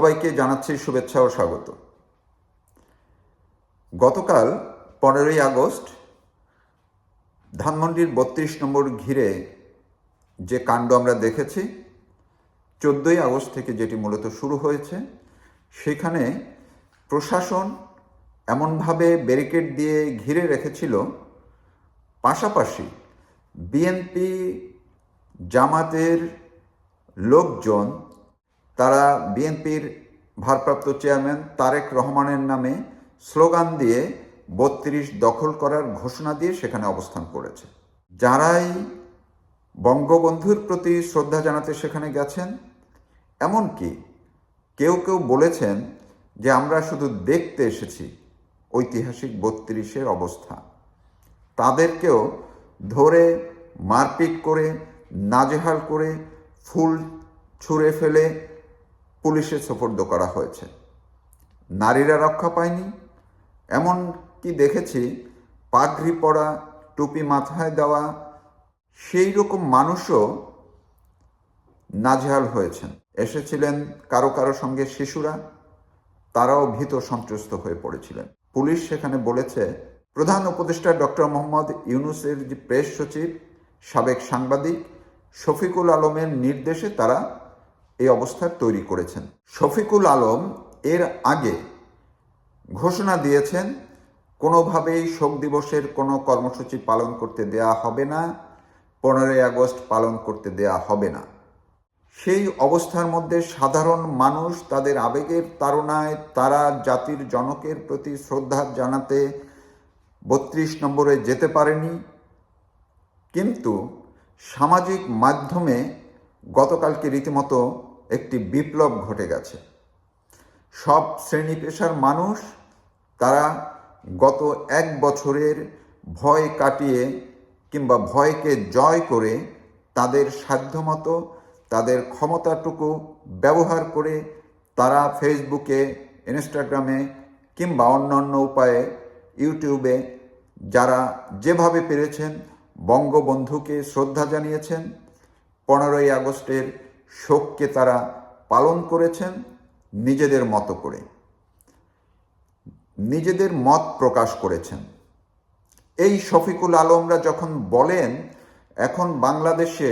সবাইকে জানাচ্ছি শুভেচ্ছা ও স্বাগত। গতকাল পনেরোই আগস্ট ধানমন্ডির বত্রিশ নম্বর ঘিরে যে কাণ্ড আমরা দেখেছি, চোদ্দোই আগস্ট থেকে যেটি মূলত শুরু হয়েছে, সেখানে প্রশাসন এমনভাবে ব্যারিকেড দিয়ে ঘিরে রেখেছিল, পাশাপাশি বিএনপি জামাতের লোকজন তারা বিএনপির ভারপ্রাপ্ত চেয়ারম্যান তারেক রহমানের নামে স্লোগান দিয়ে বত্রিশ দখল করার ঘোষণা দিয়ে সেখানে অবস্থান করেছে। যারাই বঙ্গবন্ধুর প্রতি শ্রদ্ধা জানাতে সেখানে গেছেন, এমনকি কেউ কেউ বলেছেন যে আমরা শুধু দেখতে এসেছি ঐতিহাসিক বত্রিশের অবস্থা। তাদেরকেও ধরে মারপিট করে, নাজেহাল করে, ফুল ছুঁড়ে ফেলে পুলিশে সোপর্দ করা হয়েছে। নারীরা রক্ষা পায়নি। এমন কি দেখেছি, পাগড়ি পরা, টুপি মাথায় দেওয়া সেই রকম মানুষও নাজেহাল হয়েছেন। এসেছিলেন কারও কারও সঙ্গে শিশুরা, তারাও ভীত সন্ত্রস্ত হয়ে পড়েছিলেন। পুলিশ সেখানে বলেছে, প্রধান উপদেষ্টা ডক্টর মোহাম্মদ ইউনুসের যে প্রেস সচিব, সাবেক সাংবাদিক শফিকুল আলমের নির্দেশে তারা এই অবস্থা তৈরি করেছেন। শফিকুল আলম এর আগে ঘোষণা দিয়েছেন, কোনোভাবেই শোক দিবসের কোনো কর্মসূচি পালন করতে দেয়া হবে না, পনেরোই আগস্ট পালন করতে দেয়া হবে না। সেই অবস্থার মধ্যে সাধারণ মানুষ তাদের আবেগের তাড়নায় তারা জাতির জনকের প্রতি শ্রদ্ধা জানাতে বত্রিশ নম্বরে যেতে পারেনি। কিন্তু সামাজিক মাধ্যমে গতকালকে রীতিমতো একটি বিপ্লব ঘটে গেছে। সব শ্রেণি পেশার মানুষ তারা গত এক বছরের ভয় কাটিয়ে কিংবা ভয়কে জয় করে তাদের সাধ্যমতো তাদের ক্ষমতাটুকু ব্যবহার করে তারা ফেসবুকে, ইনস্টাগ্রামে কিংবা অন্যান্য উপায়ে ইউটিউবে যারা যেভাবে পেরেছেন, বঙ্গবন্ধুকে শ্রদ্ধা জানিয়েছেন, পনেরোই আগস্টের শোককে তারা পালন করেছেন নিজেদের মতো করে। নিজেদের মত প্রকাশ করেছেন। এই শফিকুল আলমরা যখন বলেন, এখন বাংলাদেশে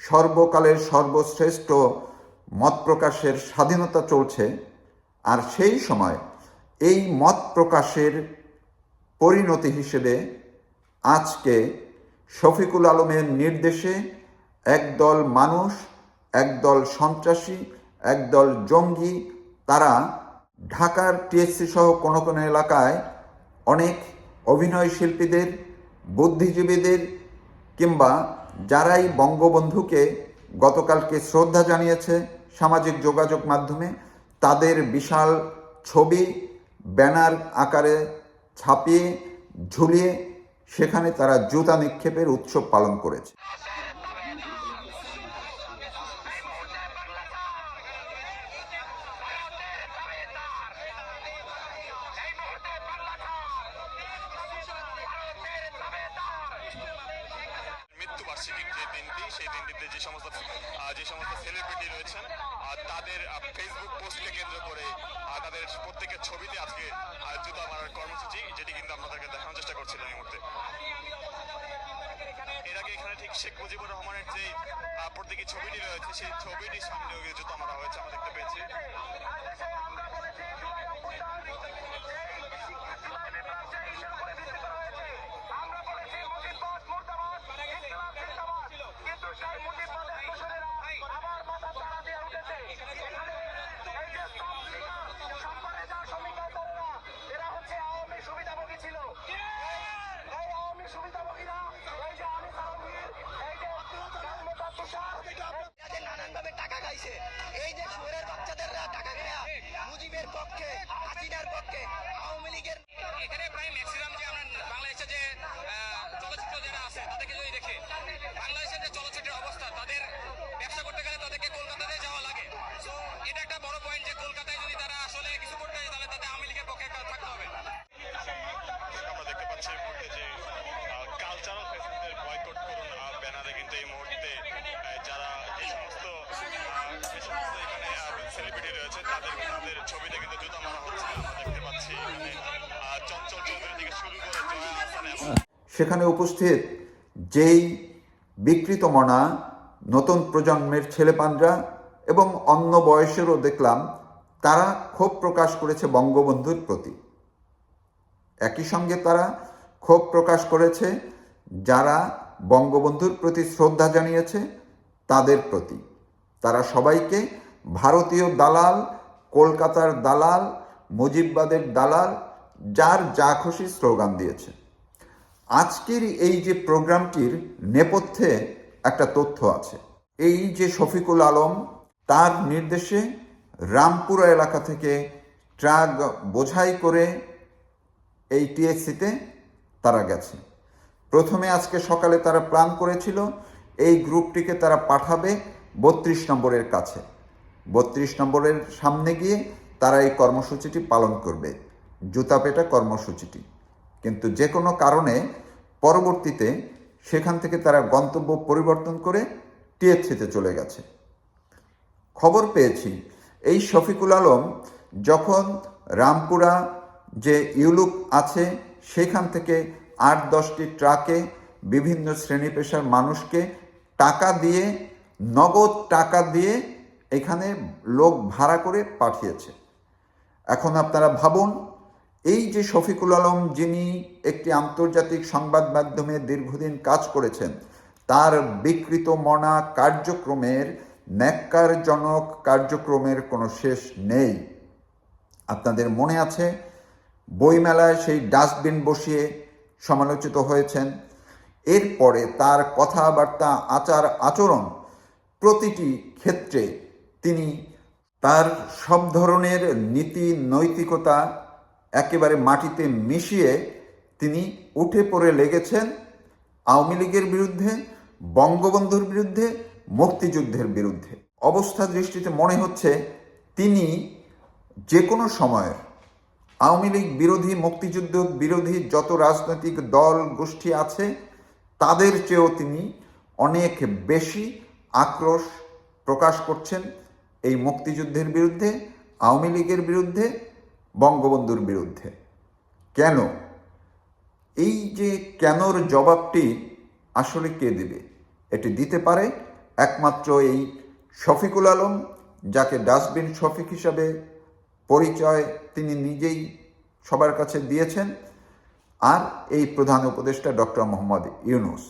সর্বকালের সর্বশ্রেষ্ঠ মত প্রকাশের স্বাধীনতা চলছে, আর সেই সময় এই মত প্রকাশের পরিণতি হিসেবে আজকে শফিকুল আলমের নির্দেশে একদল মানুষ একদল সন্ত্রাসী, একদল জঙ্গি, তারা ঢাকার টিএসসি সহ কোনো কোনো এলাকায় অনেক অভিনয় শিল্পীদের, বুদ্ধিজীবীদের কিংবা যারাই বঙ্গবন্ধুকে গতকালকে শ্রদ্ধা জানিয়েছে সামাজিক যোগাযোগ মাধ্যমে, তাদের বিশাল ছবি, ব্যানার আকারে ছাপিয়ে, ঝুলিয়ে সেখানে তারা জুতা নিক্ষেপের উৎসব পালন করেছে। দিনটি সেই দিনটিতে যে সমস্ত যে সমস্ত সেলিব্রিটি রয়েছেন তাদের ফেসবুক পোস্টকে কেন্দ্র করে তাদের প্রত্যেকের ছবিতে আজকে জুতা মারার কর্মসূচি, যেটি কিন্তু আপনাদেরকে দেখানোর চেষ্টা করছিলাম এই মুহূর্তে। এর আগে এখানে ঠিক শেখ মুজিবুর রহমানের যে প্রতীকী ছবিটি রয়েছে, সেই ছবিটির সামনেও জুতা মারা হয়েছে, আমরা দেখতে পেয়েছি। রয়েছে, তাদের তাদের ছবিতে কিন্তু জুতা মারা হচ্ছে, আমরা দেখতে পাচ্ছি চঞ্চল চৌধুরী থেকে শুরু করে জয়া সেখানে উপস্থিত যেই বিকৃত মনা, নতুন প্রজন্মের ছেলেপানরা এবং অন্য বয়সেরও দেখলাম, তারা ক্ষোভ প্রকাশ করেছে বঙ্গবন্ধুর প্রতি। একই সঙ্গে তারা ক্ষোভ প্রকাশ করেছে যারা বঙ্গবন্ধুর প্রতি শ্রদ্ধা জানিয়েছে, তাদের প্রতি। তারা সবাইকে ভারতীয় দালাল, কলকাতার দালাল, মুজিববাদের দালাল, যার যা খুশি স্লোগান দিয়েছে। আজকের এই যে প্রোগ্রামটির নেপথ্যে একটা তথ্য আছে। এই যে শফিকুল আলম, তার নির্দেশে রামপুরা এলাকা থেকে ট্রাক বোঝাই করে এই টিএসসিতে তারা গেছে। প্রথমে আজকে সকালে তারা প্ল্যান করেছিল, এই গ্রুপটিকে তারা পাঠাবে বত্রিশ নম্বরের কাছে। বত্রিশ নম্বরের সামনে গিয়ে তারা এই কর্মসূচিটি পালন করবে জুতা পেটা কর্মসূচিটি। কিন্তু যে কোনো কারণে পরবর্তীতে সেখান থেকে তারা গন্তব্য পরিবর্তন করে টিএসসিতে চলে গেছে। খবর পেয়েছি, এই শফিকুল আলম যখন রামপুরা যে ইউলুপ আছে, সেখান থেকে আট দশটি ট্রাকে বিভিন্ন শ্রেণি পেশার মানুষকে টাকা দিয়ে, নগদ টাকা দিয়ে এখানে লোক ভাড়া করে পাঠিয়েছে। এখন আপনারা ভাবুন, এই যে শফিকুল আলম যিনি একটি আন্তর্জাতিক সংবাদ মাধ্যমে দীর্ঘদিন কাজ করেছেন, তার বিকৃত মনা কার্যক্রমের ন্যাক্কারজনক কার্যক্রমের কোনো শেষ নেই। আপনাদের মনে আছে, বইমেলায় সেই ডাস্টবিন বসিয়ে সমালোচিত হয়েছেন। এরপরে তার কথাবার্তা আচার আচরণ প্রতিটি ক্ষেত্রে তিনি তার সব ধরনের নীতি, নৈতিকতা একেবারে মাটিতে মিশিয়ে তিনি উঠে পড়ে লেগেছেন আওয়ামী লীগের বিরুদ্ধে, বঙ্গবন্ধুর বিরুদ্ধে, মুক্তিযুদ্ধের বিরুদ্ধে। অবস্থা দৃষ্টিতে মনে হচ্ছে তিনি যে কোনো সময়ের আওয়ামী লীগ বিরোধী, মুক্তিযুদ্ধ বিরোধী যত রাজনৈতিক দল, গোষ্ঠী আছে, তাদের চেয়েও তিনি অনেক বেশি আক্রোশ প্রকাশ করছেন। এই মুক্তিযুদ্ধের বিরুদ্ধে, আওয়ামী লীগের বিরুদ্ধে, বঙ্গবন্ধুর বিরুদ্ধে। কেন? এই যে কেনর জবাবটি আসলে কে দেবে? এটি দিতে পারে একমাত্র এই শফিকুল আলম, যাকে ডাস্টবিন শফিক হিসাবে পরিচয় তিনি নিজেই সবার কাছে দিয়েছেন, আর এই প্রধান উপদেষ্টা ডক্টর মোহাম্মদ ইউনুস।